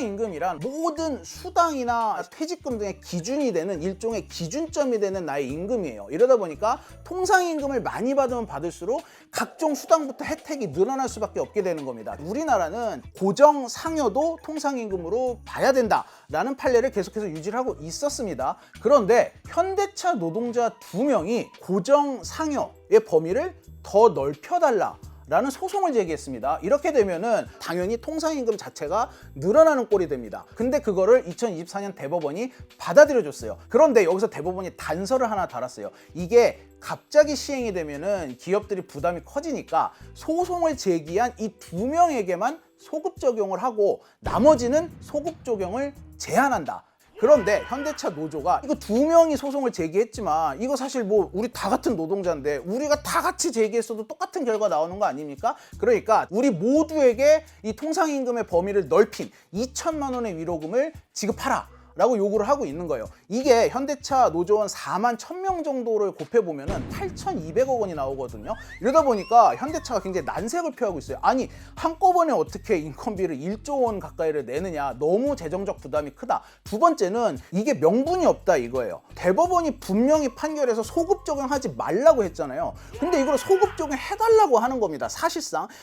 통상임금이란 모든 수당이나 퇴직금 등의 기준이 되는 일종의 기준점이 되는 나의 임금이에요. 이러다 보니까 통상임금을 많이 받으면 받을수록 각종 수당부터 혜택이 늘어날 수밖에 없게 되는 겁니다. 우리나라는 고정 상여도 통상임금으로 봐야 된다라는 판례를 계속해서 유지를 하고 있었습니다. 그런데 현대차 노동자 두 명이 고정 상여의 범위를 더 넓혀달라. 라는 소송을 제기했습니다. 이렇게 되면은 당연히 통상임금 자체가 늘어나는 꼴이 됩니다. 근데 그거를 2024년 대법원이 받아들여 줬어요. 그런데 여기서 대법원이 단서를 하나 달았어요. 이게 갑자기 시행이 되면은 기업들이 부담이 커지니까 소송을 제기한 이 두 명에게만 소급 적용을 하고 나머지는 소급 적용을 제한한다. 그런데 현대차 노조가 이거 두 명이 소송을 제기했지만 이거 사실 뭐 우리 다 같은 노동자인데 우리가 다 같이 제기했어도 똑같은 결과 나오는 거 아닙니까? 그러니까 우리 모두에게 이 통상임금의 범위를 넓힌 2천만 원의 위로금을 지급하라. 라고 요구를 하고 있는 거예요. 이게 현대차 노조원 4만 1000명 정도를 곱해보면 은 8,200억 원이 나오거든요. 이러다 보니까 현대차가 굉장히 난색을 표하고 있어요. 아니, 한꺼번에 어떻게 인건비를 1조 원 가까이를 내느냐. 너무 재정적 부담이 크다. 두 번째는 이게 명분이 없다 이거예요. 대법원이 분명히 판결해서 소급 적용하지 말라고 했잖아요. 근데 이걸 소급 적용해달라고 하는 겁니다. 사실상